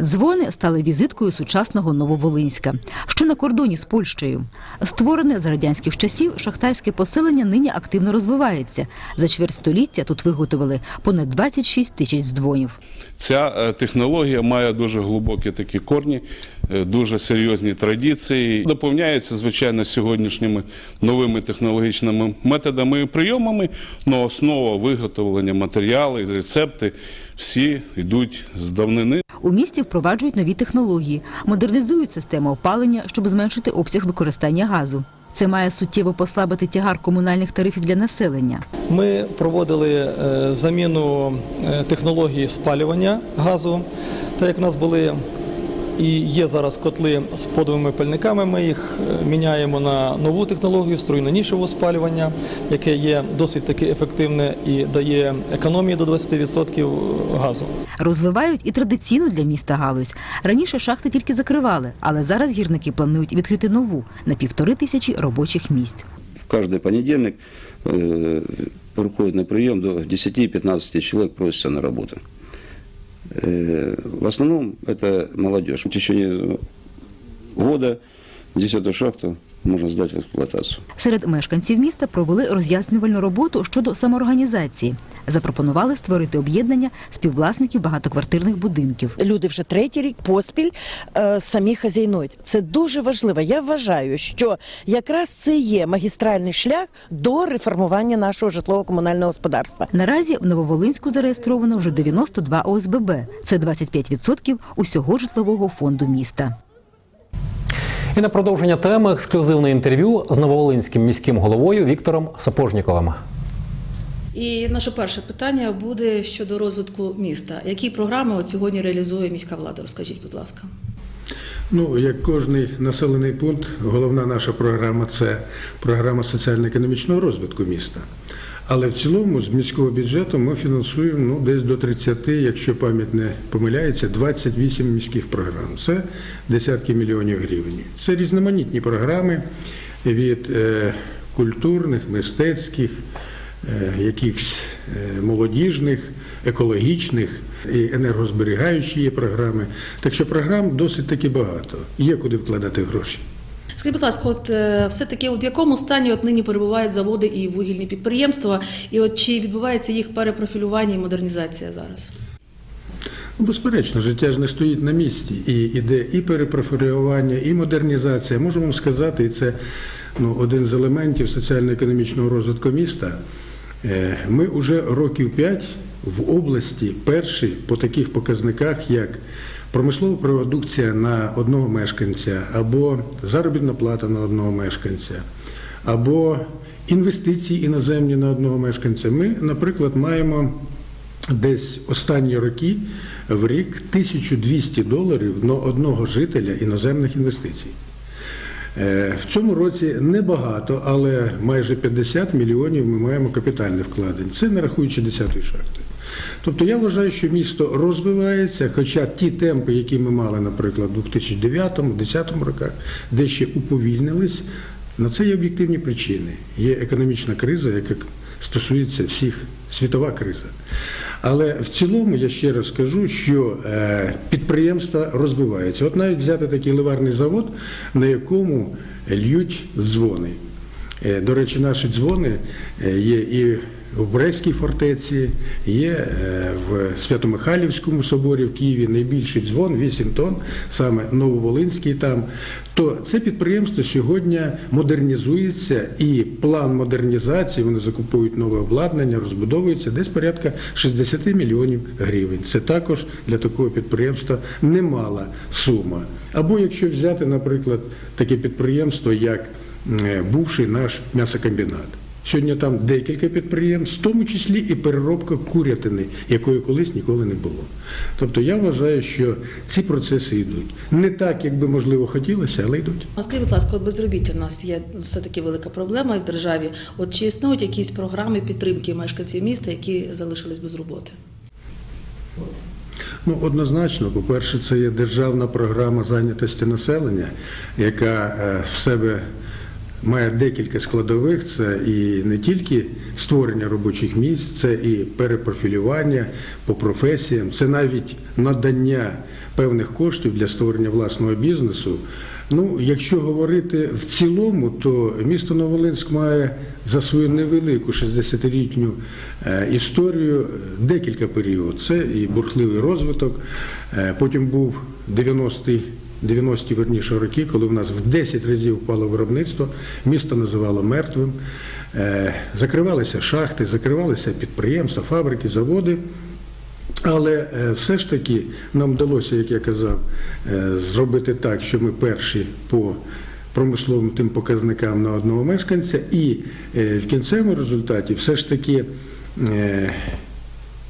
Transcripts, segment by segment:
Дзвони стали візиткою сучасного Нововолинська, що на кордоні з Польщею. Створене за радянських часів шахтарське поселення нині активно розвивається. За чверть століття тут виготовили понад 26 тисяч дзвонів. Ця е, технологія має дуже глибокі такі корні, дуже серйозні традиції. Доповняється, звичайно, сьогоднішніми новими технологічними методами і прийомами, але основа виготовлення матеріали, рецепти всі йдуть з давнини. У місті впроваджують нові технології, модернізують систему опалення, щоб зменшити обсяг використання газу. Це має суттєво послабити тягар комунальних тарифів для населення. Ми проводили е, заміну е, технології спалювання газу. Так як в нас були і є зараз котли з подовими пальниками, ми їх е, міняємо на нову технологію струйно-нішевого спалювання, яке є досить таки ефективне і дає економію до 20% газу. Розвивають і традиційну для міста галузь. Раніше шахти тільки закривали, але зараз гірники планують відкрити нову на півтори тисячі робочих місць. Каждый понедельник э, приходит на прием до 10-15 человек просятся на работу. Э, в основном это молодежь. В течение года 10 шахту можно сдать в эксплуатацию. Серед мешканців міста провели роз'яснювальну роботу щодо самоорганізації. Запропонували створити об'єднання співвласників багатоквартирних будинків. люди вже третій рік поспіль е, самі хазяйнують. Це дуже важливо. Я вважаю, що якраз це є магістральний шлях до реформування нашого житлово-комунального господарства. Наразі в Нововолинську зареєстровано вже 92 ОСББ. Це 25% усього житлового фонду міста. І на продовження теми ексклюзивне інтерв'ю з нововолинським міським головою Віктором Сапожніковим. І наше перше питання буде щодо розвитку міста. Які програми от сьогодні реалізує міська влада? Розкажіть, будь ласка. Ну, як кожний населений пункт, головна наша програма це програма соціально-економічного розвитку міста. Але в цілому з міського бюджету ми фінансуємо ну, десь до 30, якщо пам'ять не помиляється, 28 міських програм. Це десятки мільйонів гривень. Це різноманітні програми від е, культурних, мистецьких, е, якихось е, молодіжних, екологічних і енергозберігаючі є програми. Так що програм досить таки багато. Є куди вкладати гроші. Скажіть, будь ласка, от е, все-таки от в якому стані от нині перебувають заводи і вугільні підприємства, і от чи відбувається їх перепрофілювання і модернізація зараз? Ну, Безперечно, життя ж не стоїть на місці, і іде і перепрофілювання, і модернізація. Можу вам сказати, і це ну, один з елементів соціально-економічного розвитку міста. Е, Ми вже років п'ять в області перші по таких показниках, як промислова продукція на одного мешканця, або заробітна плата на одного мешканця, або інвестиції іноземні на одного мешканця. Ми, наприклад, маємо десь останні роки в рік 1200 доларів на одного жителя іноземних інвестицій. Е, В цьому році небагато, але майже 50 мільйонів ми маємо капітальних вкладень. Це не рахуючи 10-ї шахти. Тобто я вважаю, що місто розвивається, хоча ті темпи, які ми мали, наприклад, у 2009-2010 роках, дещо уповільнились, на це є об'єктивні причини. Є економічна криза, яка стосується всіх, світова криза. Але в цілому я ще раз скажу, що е, підприємства розвиваються. От навіть взяти такий ливарний завод, на якому льють дзвони. Е, До речі, наші дзвони е, є і в Брестській фортеці, є е, в Свято-Михайлівському соборі в Києві найбільший дзвон, 8 тонн, саме Нововолинський там. То це підприємство сьогодні модернізується і план модернізації, вони закуповують нове обладнання, розбудовуються десь порядка 60 мільйонів гривень. Це також для такого підприємства немала сума. Або якщо взяти, наприклад, таке підприємство, як бувший наш м'ясокомбінат. Сьогодні там декілька підприємств, в тому числі і переробка курятини, якої колись ніколи не було. Тобто я вважаю, що ці процеси йдуть. Не так, як би можливо хотілося, але йдуть. А скажіть, будь ласка, от безробіття в нас є все-таки велика проблема в державі. От чи існують якісь програми підтримки мешканців міста, які залишились без роботи? Ну, однозначно, по-перше, це є державна програма зайнятості населення, яка е, в себе має декілька складових. Це і не тільки створення робочих місць, це і перепрофілювання по професіям, це навіть надання певних коштів для створення власного бізнесу. Ну, якщо говорити в цілому, то місто Новолинськ має за свою невелику 60-літню е, історію декілька періодів. Це і бурхливий розвиток, е, потім був 90-й 90-ті верніше роки, коли в нас в 10 разів впало виробництво, місто називало мертвим, Е, закривалися шахти, закривалися підприємства, фабрики, заводи. Але е, все ж таки нам вдалося, як я казав, е, зробити так, що ми перші по промисловим тим показникам на одного мешканця, і в кінцевому результаті все ж таки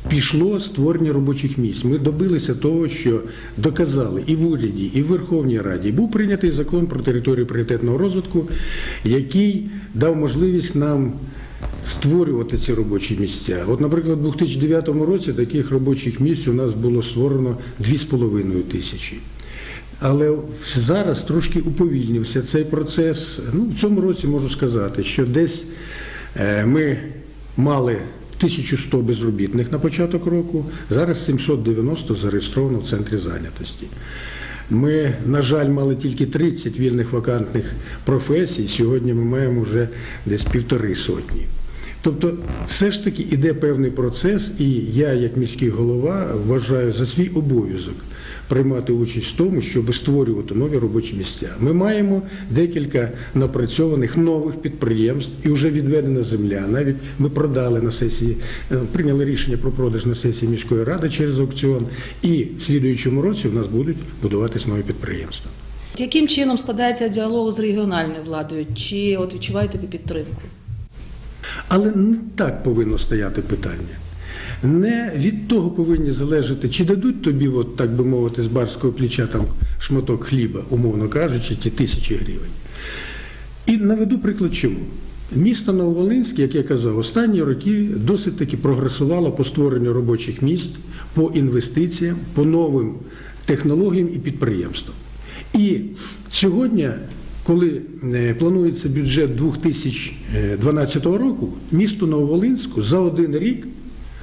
пішло створення робочих місць. Ми добилися того, що доказали і в уряді, і в Верховній Раді. Був прийнятий закон про територію пріоритетного розвитку, який дав можливість нам створювати ці робочі місця. От, наприклад, у 2009 році таких робочих місць у нас було створено 2,5 тисячі. Але зараз трошки уповільнився цей процес. Ну, в цьому році можу сказати, що десь е, ми мали 1100 безробітних на початок року, зараз 790 зареєстровано в центрі зайнятості. Ми, на жаль, мали тільки 30 вільних вакантних професій. Сьогодні ми маємо вже десь півтори сотні. Тобто, все ж таки іде певний процес, і я, як міський голова, вважаю за свій обов'язок приймати участь в тому, щоб створювати нові робочі місця. Ми маємо декілька напрацьованих нових підприємств і вже відведена земля. Навіть ми продали на сесії, е, прийняли рішення про продаж на сесії міської ради через аукціон. І в слідуючому році у нас будуть будуватись нові підприємства. Яким чином складається діалог з регіональною владою? Чи от відчуваєте ви підтримку? Але не так повинно стояти питання. Не від того повинні залежати, чи дадуть тобі, от, так би мовити, з барського плеча там шматок хліба, умовно кажучи, ті тисячі гривень. І наведу приклад чому. Місто Нововолинське, як я казав, останні роки досить таки прогресувало по створенню робочих місць, по інвестиціям, по новим технологіям і підприємствам. І сьогодні, коли е, планується бюджет 2012 року, місту Нововолинську за один рік,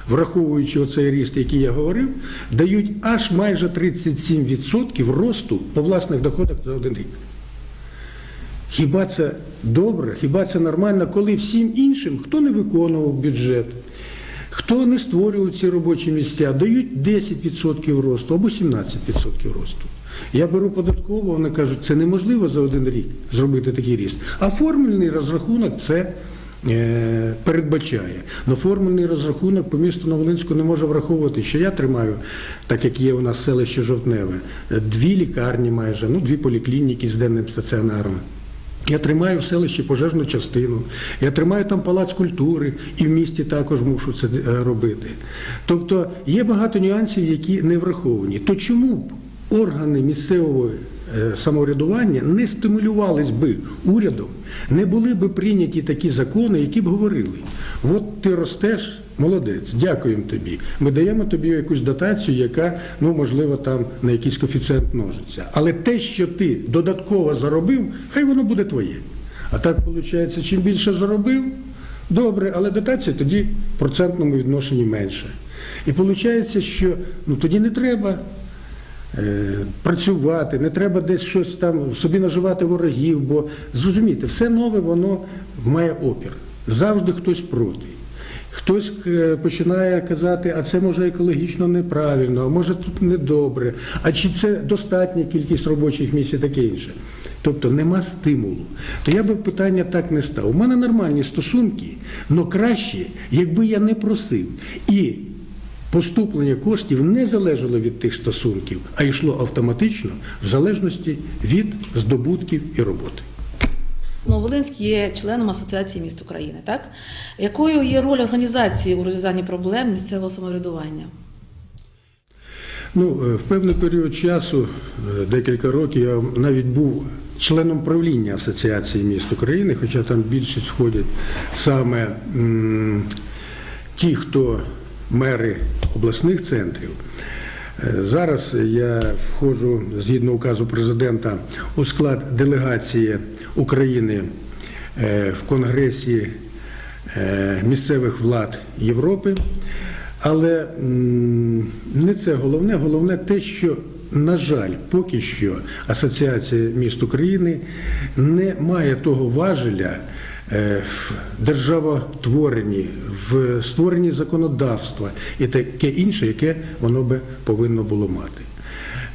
враховуючи оцей ріст, який я говорив, дають аж майже 37% росту по власних доходах за один рік. Хіба це добре, хіба це нормально, коли всім іншим, хто не виконував бюджет, хто не створював ці робочі місця, дають 10% росту або 17% росту. Я беру податково, вони кажуть, це неможливо за один рік зробити такий ріст. А формульний розрахунок це е, передбачає. Но формульний розрахунок по місту Новолинську не може враховувати, що я тримаю, так як є у нас селище Жовтневе, дві лікарні майже, ну дві поліклініки з денним стаціонаром. Я тримаю в селищі пожежну частину, я тримаю там палац культури і в місті також мушу це е, робити. Тобто є багато нюансів, які не враховані. То чому б органи місцевого е, самоврядування не стимулювались би урядом, не були б прийняті такі закони, які б говорили: от ти ростеш. Молодець, дякуємо тобі. Ми даємо тобі якусь дотацію, яка, ну, можливо, там на якийсь коефіцієнт множиться. Але те, що ти додатково заробив, хай воно буде твоє. А так виходить, чим більше заробив, добре, але дотація тоді в процентному відношенні менше. І виходить, що ну, тоді не треба працювати, не треба десь щось там собі наживати ворогів, бо зрозумійте, все нове воно має опір. Завжди хтось проти. Хтось е, починає казати, а це може екологічно неправильно, а може тут недобре, а чи це достатня кількість робочих місць і таке інше. Тобто нема стимулу. То я би питання так не став. У мене нормальні стосунки, але краще, якби я не просив. І поступлення коштів не залежало від тих стосунків, а йшло автоматично в залежності від здобутків і роботи. Нововолинськ є членом Асоціації міст України. Так? Якою є роль організації у розв'язанні проблем місцевого самоврядування? Ну, е, в певний період часу, е, декілька років, я навіть був членом правління Асоціації міст України, хоча там більшість входять саме м, ті, хто мери обласних центрів. Е, Зараз я входжу згідно указу президента у склад делегації України е, в Конгресі е, місцевих влад Європи. Але не це головне, головне те, що, на жаль, поки що Асоціація міст України не має того важеля е, в державотворенні, в створенні законодавства і таке інше, яке воно би повинно було мати.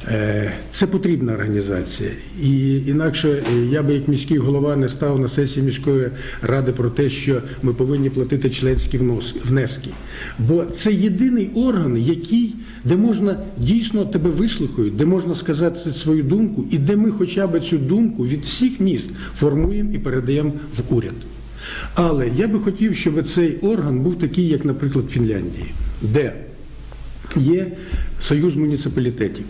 Е, Це потрібна організація. І інакше е, я би як міський голова не став на сесії міської ради про те, що ми повинні платити членські внески. Бо це єдиний орган, який, де можна дійсно тебе вислухають, де можна сказати свою думку, і де ми хоча б цю думку від всіх міст формуємо і передаємо в уряд. Але я би хотів, щоб цей орган був такий, як, наприклад, в Фінляндії, де є союз муніципалітетів.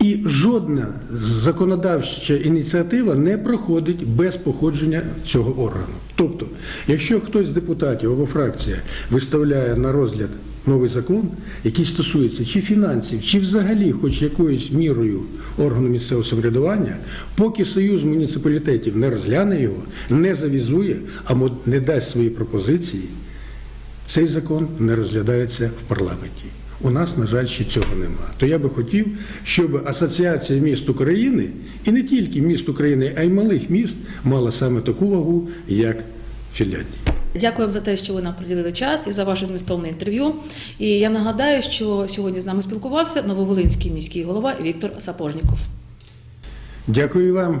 І жодна законодавча ініціатива не проходить без походження цього органу. Тобто, якщо хтось з депутатів або фракція виставляє на розгляд новий закон, який стосується чи фінансів, чи взагалі хоч якоюсь мірою органу місцевого самоврядування, поки союз муніципалітетів не розгляне його, не завізує або не дасть свої пропозиції, цей закон не розглядається в парламенті. У нас, на жаль, ще цього нема. То я би хотів, щоб Асоціація міст України, і не тільки міст України, а й малих міст, мала саме таку вагу, як Фінляндія. Дякуємо за те, що ви нам приділили час і за ваше змістовне інтерв'ю. І я нагадаю, що сьогодні з нами спілкувався нововолинський міський голова Віктор Сапожніков. Дякую вам.